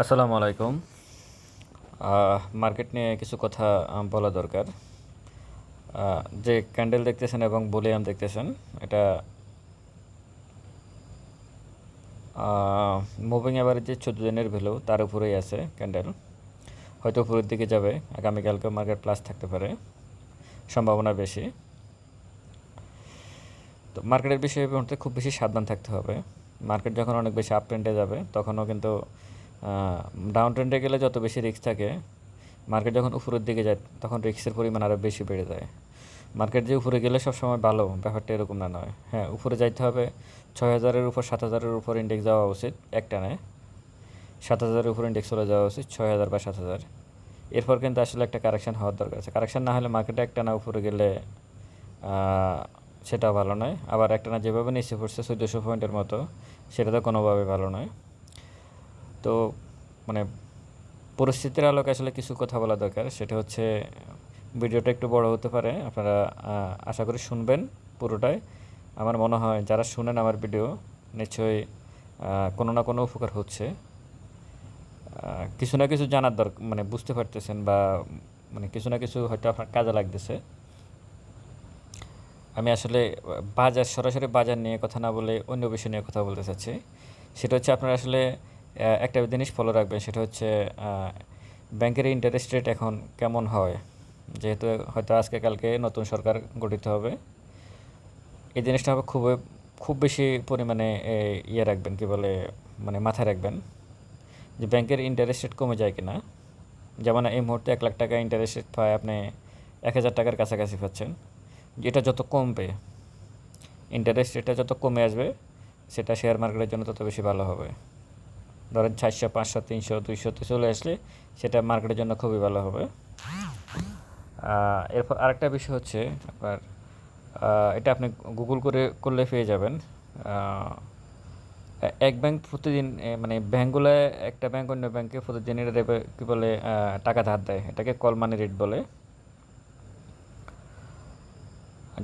আসসালামু আলাইকুম। মার্কেট নিয়ে কিছু কথা বলা দরকার। যে ক্যান্ডেল দেখতেছেন এবং বলিয়াম দেখতেছেন, এটা মুভিং অ্যাভারেজে চোদ্দ দিনের ভ্যালু, তার উপরেই আছে ক্যান্ডেল। হয়তো উপরের দিকে যাবে আগামীকালকে মার্কেট প্লাস থাকতে পারে, সম্ভাবনা বেশি। তো মার্কেটের বিষয়ে খুব বেশি সাবধান থাকতে হবে। মার্কেট যখন অনেক বেশি আপ ট্রেন্ডে যাবে, তখনও কিন্তু ডাউন ট্রেন্ডে গেলে যত বেশি রিস্ক থাকে মার্কেট যখন উপরের দিকে যায়, তখন রিস্কের পরিমাণ আরও বেশি বেড়ে যায়। মার্কেট যে উপরে গেলে সবসময় ভালো, ব্যাপারটা এরকম না নয়। হ্যাঁ উপরে যাইতে হবে, ছয় হাজারের উপর, সাত হাজারের উপর ইন্ডেক্স যাওয়া উচিত একটানে সাত হাজারের উপর ইন্ডেক্স চলে যাওয়া উচিত, ছয় হাজার বা সাত হাজার। এরপর কিন্তু আসলে একটা কারেকশান হওয়ার দরকার আছে। কারেকশন না হলে মার্কেটে একটানা উপরে গেলে সেটা ভালো নয়। আবার একটানা যেভাবে নিচে পড়ছে, চোদ্দোশো পয়েন্টের মতো, সেটা তো কোনোভাবে ভালো নয়। তো মানে পরিস্থিতির আলোকে আসলে কিছু কথা বলা দরকার। সেটা হচ্ছে, ভিডিওটা একটু বড় হতে পারে, আপনারা আশা করি শুনবেন পুরোটাই। আমার মনে হয় যারা শুনেন আমার ভিডিও, নিশ্চয়ই কোনো না কোনো উপকার হচ্ছে। কিছু না কিছু জানার দরকার মানে বুঝতে পারতেছেন বা মানে কিছু না কিছু হয়তো আপনার কাজে লাগতেছে। আমি আসলে, বাজার, সরাসরি বাজার নিয়ে কথা না বলে অন্য বিষয় নিয়ে কথা বলতে চাচ্ছি। সেটা হচ্ছে আপনারা আসলে একটা জিনিস ফলো রাখবেন, সেটা হচ্ছে ব্যাংকের ইন্টারেস্ট রেট এখন কেমন হয়? যেহেতু হয়তো আজকে কালকে নতুন সরকার গঠিত হবে, এই জিনিসটা হবে খুব খুব বেশি পরিমাণে ইয়ে রাখবেন, কি বলে মানে মাথায় রাখবেন, যে ব্যাংকের ইন্টারেস্ট রেট কমে যায় কিনা। যেমন এই মুহূর্তে এক লাখ টাকা ইন্টারেস্ট রেট পায় আপনি এক হাজার টাকার কাছাকাছি পাচ্ছেন যেটা যত কমবে ইন্টারেস্ট রেটটা যত কমে আসবে, সেটা শেয়ার মার্কেটের জন্য তত বেশি ভালো হবে। ধরেন চারশো, পাঁচশো, তিনশো দুইশোতে চলে আসলে সেটা মার্কেটের জন্য খুবই ভালো হবে। এরপর আরেকটা বিষয় হচ্ছে আপনার এটা আপনি গুগল করে করলে পেয়ে যাবেন। এক ব্যাংক প্রতিদিন মানে ব্যাংকগুলো একটা ব্যাংক অন্য ব্যাংকে প্রতিদিন এটা দেবে, কী বলে টাকা ধার দেয়। এটাকে কল মানি রেট বলে।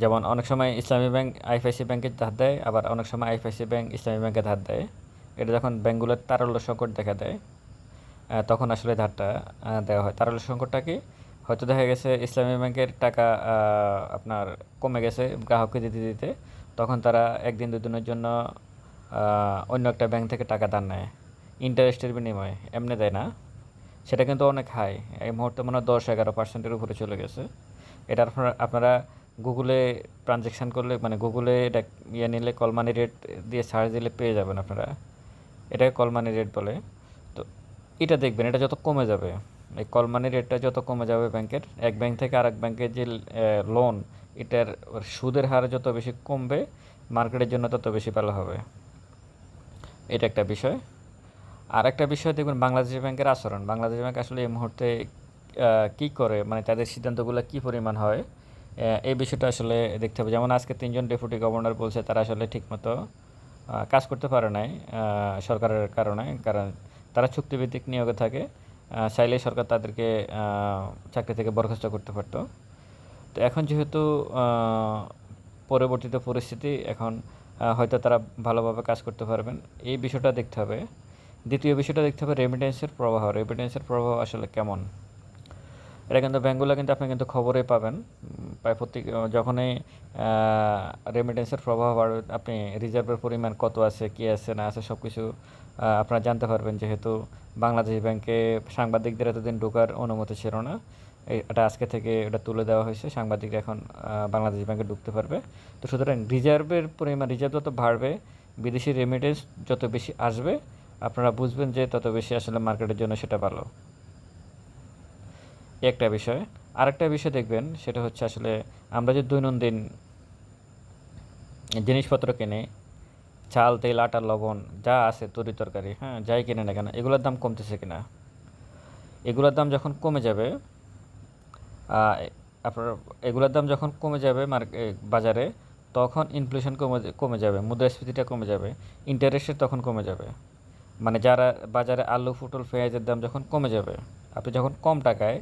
যেমন অনেক সময় ইসলামী ব্যাংক আইএফআইসি ব্যাংকে ধার দেয়, আবার অনেক সময় আইএফআইসি ব্যাংক ইসলামী ব্যাংকে ধার দেয়। এটা যখন ব্যাংকগুলোর তারল্য সংকট দেখা দেয় তখন আসলে ধারটা দেওয়া হয়। তারল্য সংকটটা কি? হয়তো দেখা গেছে ইসলামী ব্যাংকের টাকা আপনার কমে গেছে গ্রাহককে দিতে দিতে। তখন তারা একদিন, দুদিনের জন্য অন্য একটা ব্যাংক থেকে টাকা ধার নেয়। ইন্টারেস্টের বিনিময়ে। এমনি দেয় না। সেটা কিন্তু অনেক হাই। এই মুহূর্তে মনে হয় দশ, এগারো পার্সেন্টের উপরে চলে গেছে। এটা আপনারা আপনারা গুগলে ট্রানজ্যাকশান করলে মানে গুগলে এটা ইয়ে নিলে, কলমানি রেট দিয়ে সার্চ দিলে পেয়ে যাবেন আপনারা। এটাকে কলমানি রেট বলে। তো এটা দেখবেন, এটা যত কমে যাবে, এই কলমানি রেটটা যত কমে যাবে ব্যাংকের, এক ব্যাংক থেকে আরেক ব্যাংকের যে লোন এটার সুদের হার যত বেশি কমবে মার্কেটের জন্য তত বেশি ভালো হবে। এটা একটা বিষয়। আর একটা বিষয় দেখবেন, বাংলাদেশ ব্যাংকের আচরণ। বাংলাদেশ ব্যাংক আসলে এই মুহূর্তে কি করে মানে তাদের সিদ্ধান্তগুলো কি পরিমাণ হয় এই বিষয়টা আসলে দেখতে হবে। যেমন আজকে তিনজন ডেপুটি গভর্নর বলছে, তারা আসলে ঠিকমতো কাজ করতে পারে নাই সরকারের কারণে কারণ তারা চুক্তিভিত্তিক নিয়োগে থাকে আহ, চাইলেই সরকার তাদেরকে চাকরি থেকে বরখাস্ত করতে পারতো। তো এখন যেহেতু পরবর্তীতে পরিস্থিতি এখন হয়তো তারা ভালোভাবে কাজ করতে পারবেন এই বিষয়টা দেখতে হবে। দ্বিতীয় বিষয়টা দেখতে হবে রেমিটেন্সের প্রবাহ রেমিটেন্সের প্রবাহ আসলে কেমন? এটা কিন্তু ব্যাঙ্কগুলো কিন্তু আপনি কিন্তু খবরে পাবেন। প্রায় প্রত্যেক যখনই রেমিটেন্সের প্রবাহ বাড়বে, আপনি রিজার্ভের পরিমাণ কত আছে, কী আছে, না আছে সব কিছু আপনারা জানতে পারবেন যেহেতু বাংলাদেশ ব্যাংকে সাংবাদিকদের এতদিন ঢোকার অনুমতি ছিল না। এটা আজকে থেকে এটা তুলে দেওয়া হয়েছে, সাংবাদিকরা এখন বাংলাদেশ ব্যাংকে ঢুকতে পারবে। তো সুতরাং রিজার্ভের পরিমাণ রিজার্ভ যত বাড়বে, বিদেশি রেমিটেন্স যত বেশি আসবে, আপনারা বুঝবেন যে তত বেশি আসলে মার্কেটের জন্য সেটা ভালো। একটা বিষয়। আরেকটা বিষয় দেখবেন, সেটা হচ্ছে আসলে আমরা যে দৈনন্দিন জিনিসপত্র কিনে, চাল, তেল, আটা, লবণ, যা আছে তরি তরকারি হ্যাঁ যাই কিনে না কেন, এগুলোর দাম কমতেছে কিনা? এগুলোর দাম যখন কমে যাবে আপনার এগুলোর দাম যখন কমে যাবে বাজারে, তখন ইনফ্লেশন কমে কমে যাবে, মুদ্রাস্ফীতিটা কমে যাবে ইন্টারেস্ট রেট তখন কমে যাবে। মানে যারা বাজারে আলু, পটল, পেঁয়াজের দাম যখন কমে যাবে, আপনি যখন কম টাকায়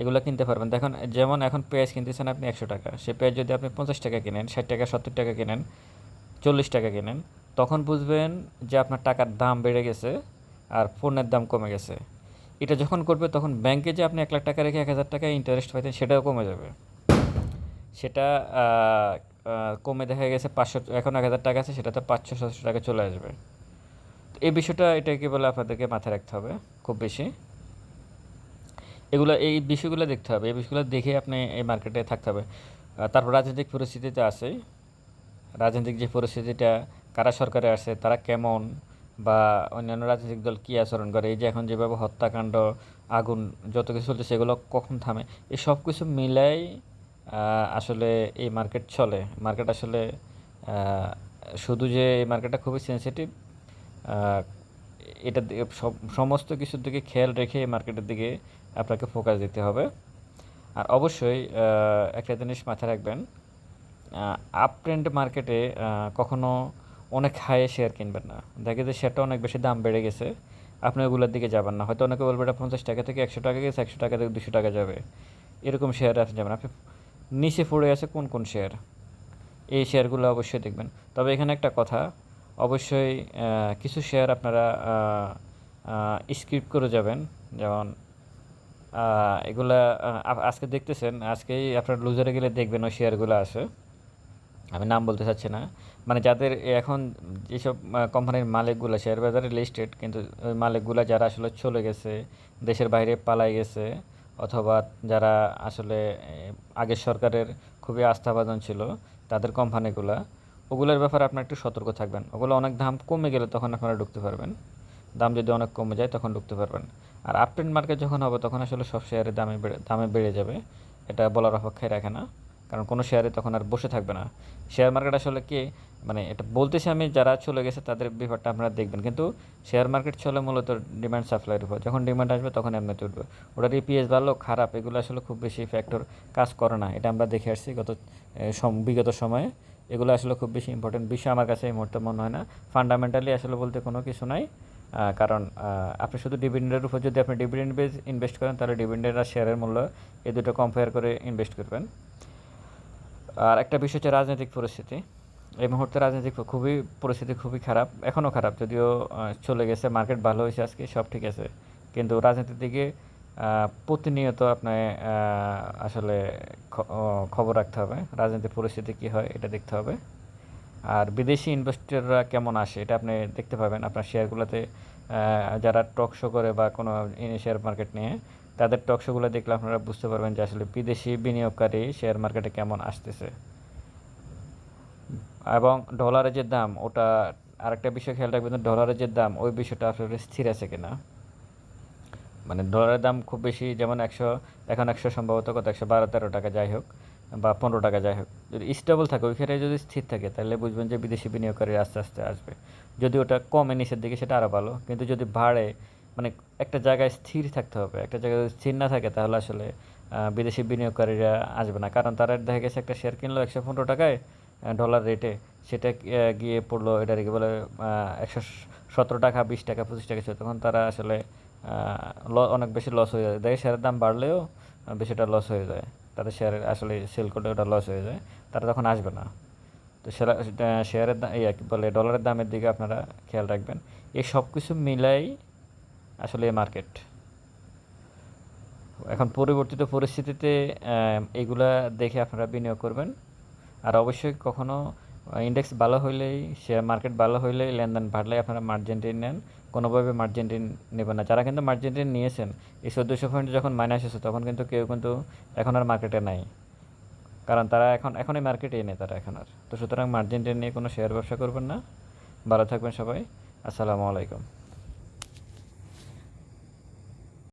এগুলো কিনতে পারবেন। দেখুন, যেমন এখন পেঁয়াজ কিনতেছেন আপনি একশো টাকা। সে পেঁয়াজ যদি আপনি পঞ্চাশ টাকা কিনেন, ষাট টাকা, সত্তর টাকা কিনেন, চল্লিশ টাকা কিনেন, তখন বুঝবেন যে আপনার টাকার দাম বেড়ে গেছে আর পণ্যের দাম কমে গেছে। এটা যখন করবে, তখন ব্যাংকে যে আপনি এক লাখ টাকা রেখে এক হাজার টাকা ইন্টারেস্ট পাইতেন, সেটাও কমে যাবে। সেটা কমে দেখা গেছে পাঁচশো, এখন এক হাজার টাকা আছে, সেটাতে পাঁচশো সাতশো টাকা চলে আসবে। এই বিষয়টা, এটা কি বলে আপনাদেরকে মাথায় রাখতে হবে, খুব বেশি। এগুলো, এই বিষয়গুলো দেখতে হবে। এই বিষয়গুলো দেখে আপনি এই মার্কেটে থাকতে হবে। তারপর রাজনৈতিক পরিস্থিতিতে আছে। রাজনৈতিক যে পরিস্থিতিটা, কারা সরকারে আসে তারা কেমন বা অন্যান্য রাজনৈতিক দল কী আচরণ করে, এই যে এখন যেভাবে হত্যাকাণ্ড, আগুন যত কিছু চলছে সেগুলো কখন থামে, এই সব কিছু মিলাই আসলে এই মার্কেট চলে। মার্কেট আসলে শুধু যে এই মার্কেটটা খুবই সেন্সিটিভ এটা সব- সমস্ত কিছুর দিকে খেয়াল রেখে এই মার্কেটের দিকে আপনাকে ফোকাস দিতে হবে। আর অবশ্যই একটা জিনিস মাথায় রাখবেন আপ ট্রেন্ড মার্কেটে কখনো অনেক হাইয়ে শেয়ার কিনবেন না। দেখে যে শেয়ারটা অনেক বেশি দাম বেড়ে গেছে, আপনি ওগুলোর দিকে যাবেন না। হয়তো অনেকে বলবে, এটা পঞ্চাশ টাকা থেকে একশো টাকা গেছে, একশো টাকা থেকে দুশো টাকা যাবে। এরকম শেয়ার আপনি যাবেন আপনি নিচে পড়ে আছে কোন কোন শেয়ার এই শেয়ারগুলো অবশ্যই দেখবেন। তবে এখানে একটা কথা, অবশ্যই কিছু শেয়ার আপনারা স্ক্রিপ্ট করে যাবেন। যেমন এগুলা আজকে দেখতেছেন, আজকেই আপনার লুজারে গেলে দেখবেন ওই শেয়ারগুলো আছে। আমি নাম বলতে চাচ্ছি না। মানে যাদের এখন যেসব কোম্পানির মালিকগুলো শেয়ার বাজারে লিস্টেড কিন্তু ওই মালিকগুলো যারা আসলে চলে গেছে, দেশের বাইরে পালাই গেছে, অথবা যারা আসলে আগের সরকারের খুবই আস্থাভাজন ছিল, তাদের কোম্পানিগুলা ওগুলোর ব্যাপারে আপনার একটু সতর্ক থাকবেন। ওগুলো অনেক দাম কমে গেলে তখন আপনারা ঢুকতে পারবেন। দাম যদি অনেক কমে যায়, তখন ঢুকতে পারবেন। আর আপট্রেন্ড মার্কেট যখন হবে, তখন আসলে সব শেয়ারের দামে বেড়ে দামে বেড়ে যাবে। এটা বলার অপেক্ষায় রাখে না। কারণ কোনো শেয়ারে তখন আর বসে থাকবে না। শেয়ার মার্কেট আসলে কি মানে এটা বলতেছি আমি, যারা চলে গেছে তাদের ব্যাপারটা আপনারা দেখবেন। কিন্তু শেয়ার মার্কেট চলে মূলত ডিমান্ড সাপ্লাইয়ের উপর। যখন ডিমান্ড আসবে, তখন এমনিতে উঠবে। ওটার ইপিএস ভালো খারাপ। এগুলো আসলে খুব বেশি ফ্যাক্টর কাজ করে না। এটা আমরা দেখে আসছি গত বিগত সময়ে। এগুলো আসলে খুব বেশি ইম্পর্টেন্ট বিষয় আমার কাছে এই মুহূর্তে মনে হয় না। ফান্ডামেন্টালি আসলে বলতে কোনো কিছু নাই। কারণ আপনি শুধু ডিভিডেন্ডের উপর যদি আপনি ডিভিডেন্ড বেস ইনভেস্ট করেন, তাহলে ডিভিডেন্ড আর শেয়ারের মূল্য এই দুটো কম্পেয়ার করে ইনভেস্ট করবেন। আর একটা বিষয় হচ্ছে রাজনৈতিক পরিস্থিতি। এই মুহূর্তে রাজনৈতিক খুবই, পরিস্থিতি খুবই খারাপ, এখনও খারাপ, যদিও চলে গেছে মার্কেট ভালো হয়েছে আজকে, সব ঠিক আছে। কিন্তু রাজনীতির দিকে প্রতিনিয়ত আপনার আসলে খবর রাখতে হবে রাজনীতির পরিস্থিতি কী হয়, এটা দেখতে হবে। আর বিদেশি ইনভেস্টররা কেমন আসে, এটা আপনি দেখতে পাবেন আপনার শেয়ারগুলোতে যারা টক শো করে বা কোনো শেয়ার মার্কেট নিয়ে, তাদের টক শোগুলো দেখলে আপনারা বুঝতে পারবেন যে আসলে বিদেশি বিনিয়োগকারী শেয়ার মার্কেটে কেমন আসতেছে। এবং ডলারের যে দাম, ওটা আরেকটা বিষয় খেয়াল রাখবেন ডলারের যে দাম, ওই বিষয়টা আসলে স্থির আছে কিনা। মানে ডলারের দাম খুব বেশি, যেমন একশো, এখন একশো সম্ভবত কত? একশো বারো তেরো টাকা, যাই হোক। বা পনেরো টাকা যাই হোক, যদি স্টেবল থাকে ওইখানে যদি স্থির থাকে, তাহলে বুঝবেন যে বিদেশি বিনিয়োগকারী আস্তে আস্তে আসবে। যদি ওটা কমে নিচের দিকে, সেটা আরও ভালো। কিন্তু যদি বাড়ে মানে একটা জায়গায় স্থির থাকতে হবে, একটা জায়গায় যদি স্থির না থাকে, তাহলে আসলে বিদেশি বিনিয়োগকারীরা আসবে না। কারণ তারা দেখা গেছে একটা শেয়ার কিনলো একশো পনেরো টাকায় ডলার রেটে সেটা গিয়ে পড়ল এটা রেখে বলে একশো সতেরো টাকা, বিশ টাকা, পঁচিশ টাকা ছিল। তখন তারা আসলে অনেক বেশি লস হয়ে যায়। দেখে শেয়ারের দাম বাড়লেও বেশিটা লস হয়ে যায়। তাদের শেয়ারের আসলে সেল করলে ওটা লস হয়ে যায়। তারা তখন আসবে না। তো শেয়ারের দাম ইয়া বলে ডলারের দামের দিকে আপনারা খেয়াল রাখবেন। এই সব কিছু মিলাই আসলে মার্কেট এখন পরিবর্তিত পরিস্থিতিতে এগুলা দেখে আপনারা বিনিয়োগ করবেন। আর অবশ্যই কখনো ইন্ডেক্স ভালো হইলেই শেয়ার মার্কেট ভালো হইলেই লেনদেন বাড়লে আপনারা মার্জিন ঋণ নেন। কোনোভাবে মার্জেন্টিন নেবে না। যারা কিন্তু মার্জেন্টিন নিয়েছেন, এই চোদ্দোশো পয়েন্ট যখন মাইনাস এসেছে, তখন কিন্তু কেউ কিন্তু এখন আর মার্কেটে নাই। কারণ তারা এখন, এখনই মার্কেটেই নেই তারা এখন আর। তো সুতরাং মার্জেন্টিন নিয়ে কোনো শেয়ার ব্যবসা করবেন না। ভালো থাকবেন সবাই। আসসালামু আলাইকুম।